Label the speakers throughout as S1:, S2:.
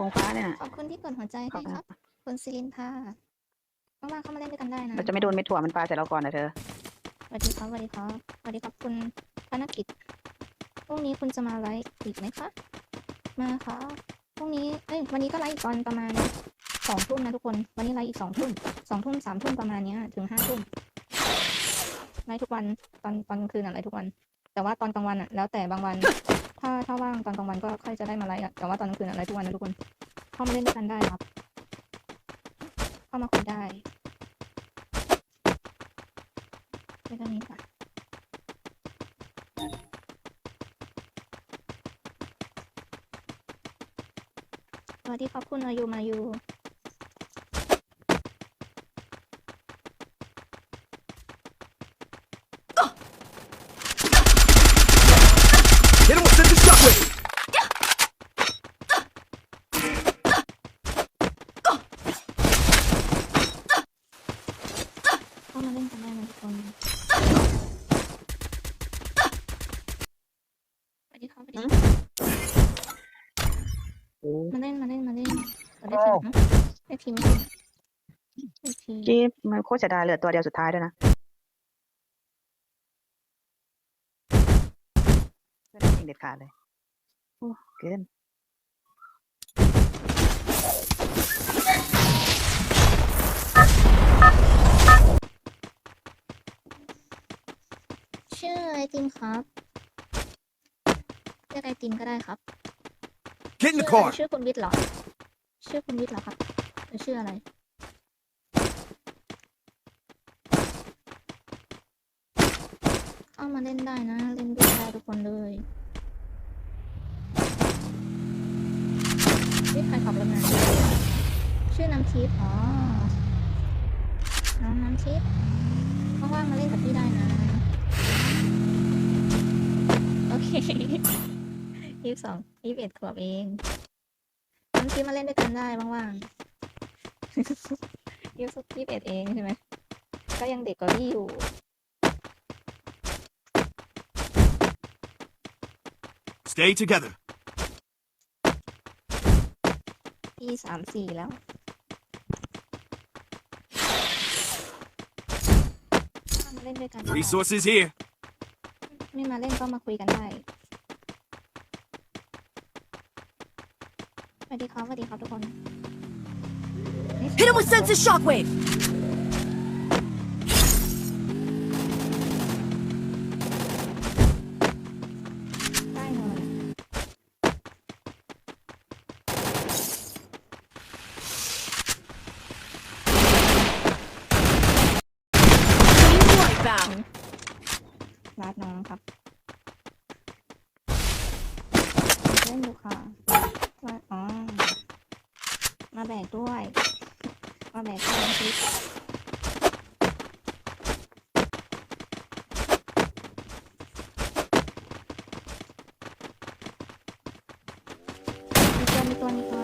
S1: วงฟ้าเนี่ย
S2: ขอบคุณที่กดหัวใจ
S1: ขอ
S2: ให้
S1: บคุณ
S2: ครับคุณซิลินทาว่างๆเข้ามาเล่นด้วยกันได้นะ
S1: เราจะไม่โดนเม็ดถั่วมันปลาใส่เราก่อนนะเธอ
S2: สวัสดีครับสวัสดีครับสวัสดีครับคุณธนกิจพรุ่งนี้คุณจะมาไลฟ์อีกไหมคะ มาค่ะพรุ่งนี้เอ้ยวันนี้ก็ไลฟ์อีกตอนประมาณสองทุ่มนะทุกคน วันนี้ไลฟ์อีกสองทุ่มสองทุ่มสามทุ่มประมาณเนี้ยถึงห้าทุ่มไลฟ์ทุกวันตอนตอนกลางคืนอะไลฟ์ทุกวัน แต่ว่าตอนกลางวันอะแล้วแต่บางวัน ถ้าถ้าว่างตอนกลางวันก็ค่อยจะได้มาไลฟ์อะแต่ว่าตอนกลางคืนอะไลฟ์ทุกวันนะทุกคนเข้ามาเล่นด้วยกันได้ครับ เข้ามาคุยได้ไปตรงนี้ก่อนสวัสดีครับคุณอายุมายู
S3: Hit him with sensor shockwave.
S2: เข้ามาเล่นกันได้นะทุกคนสวัสดีครับสวัสดีครับ
S1: โอ้
S2: มาเล่นมาเล่นมาเล่นเราได้ทีมนะได้ทีมไม่ได้ทีม
S1: กี้มันโคตรเสียดายเหลือตัวเดียวสุดท้ายด้วยนะไม่ได้ยิงเด็ดขาดเลยโอ้เกิน
S2: ชื่อไอติมครับเรียกไอติมก็ได้ครับ
S3: Get in the
S2: ชื่ออะไร
S3: car.
S2: ชื่อคุณวิทย์เหรอ ชื่อคุณวิทย์เหรอครับหรือชื่ออะไรเข้ามาเล่นได้นะ เล่นด้วยได้ทุกคนเลยนี่ใครขับรถมาชื่อน้ำทิพย์อ๋อ น้องน้ำทิพย์ว่างๆมาเล่นกับพี่ได้นะ โอเค ยี่สิบสองยี่สิบเอ็ดขวบเองน้ำทิพย์มาเล่นด้วยกันได้ว่างๆยี่สิบยี่สิบเอ็ดเองใช่ไหมก็ยังเด็กกว่าพี่อยู่
S3: Stay together.
S2: พี่สามสี่แล้วมาเล่นด้วยกันได้
S3: Resources here.
S2: ไม่มาเล่นก็มาคุยกันได้ วัสดีครับสวัสดีครับทุกคน
S4: Hit him with sensor shockwave.
S2: มาแบกด้วย มาแบกด้วยน้ำพริกมีตัวมีตัวมีตัว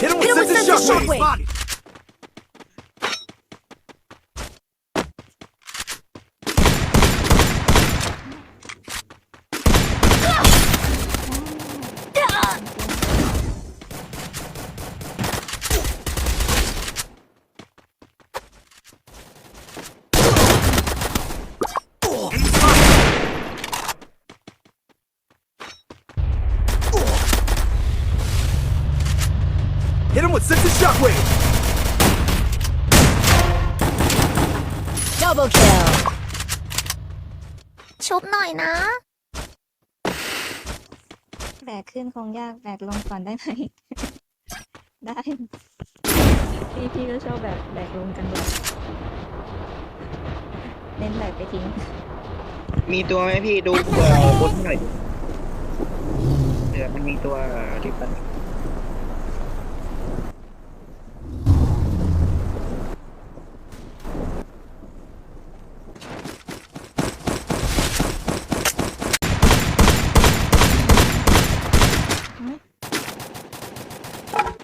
S3: Hit him with
S4: Hit him with
S3: sensor
S4: sensor
S3: shockwave. Him with sensor shockwave.
S4: Double kill.
S2: ชุบหน่อยนะ แบกขึ้นคงยากแบกลงก่อนได้ไหม ได้ พี่พี่ก็ชอบแบบแบกลงกันแบบเน้นแบกไปทิ้ง
S5: มีตัวไหมพี่ดูเผื่อบนหน่อยดิเผื่อมันมีตัวที่ปัน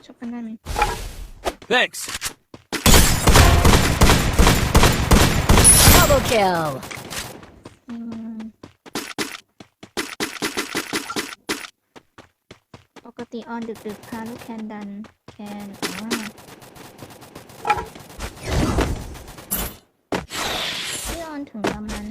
S2: ชอบกันได้ไหม
S3: Thanks.
S4: Double kill.
S2: อืมปกติออนดึกดึกๆพาลูกแคนดันแคนอ๋อพี่ออนถึงประมาณ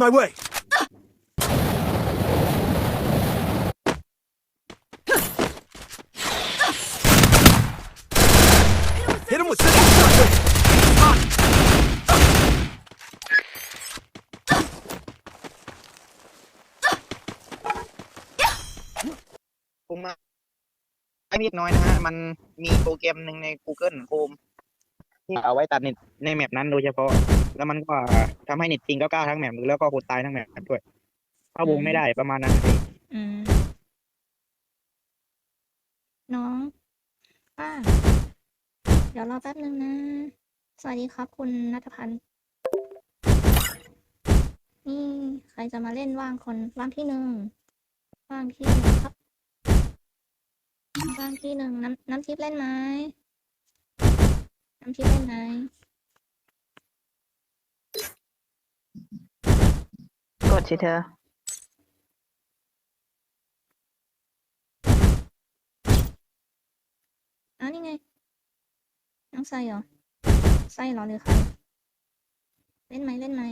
S3: my way. Hit him with sense of shockwave. Hot.
S5: ผมมาไอ้นิดน้อยนะฮะมันมีโปรแกรมหนึ่งใน Google Chrome ที่เอาไว้ตัดเน็ตในแมปนั้นโดยเฉพาะ แล้วมันก็ทำให้เน็ตปิงก็กล้าทั้งแมปแล้วก็คนตายทั้งแมปด้วยเข้าวงไม่ได้ประมาณนั้น
S2: อืมน้องป้าเดี๋ยวรอแป๊บนึงนะ สวัสดีครับคุณนัทพันธ์นี่ใครจะมาเล่นว่างคนว่างที่หนึ่งว่างที่หนึ่งครับว่างที่หนึ่งน้ำน้ำทิพย์เล่นไหมน้ำทิพย์เล่นไหม
S1: ดสิเธอ
S2: อ้าวนี่ไง น้องไซเหรอ ไซเหรอหรือใคร เล่นไหมเล่นไหม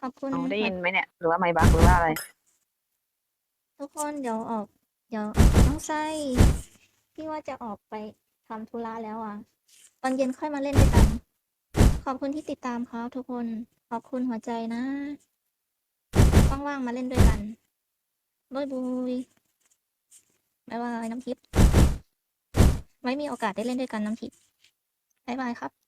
S2: ขอบคุณ
S1: เอาได้ยินไหมเนี่ย หรือว่าไม่บักหรือว่าอะไร
S2: ทุกคนเดี๋ยวออก เดี๋ยวน้องไซพี่ว่าจะออกไปทำธุระแล้วอะ ตอนเย็นค่อยมาเล่นด้วยกัน ขอบคุณที่ติดตามครับทุกคน ขอบคุณหัวใจนะ ว่างๆมาเล่นด้วยกันบายบุยบายบายน้ำทิพย์ไว้มีโอกาสได้เล่นด้วยกันน้ำทิพย์บายบายครับ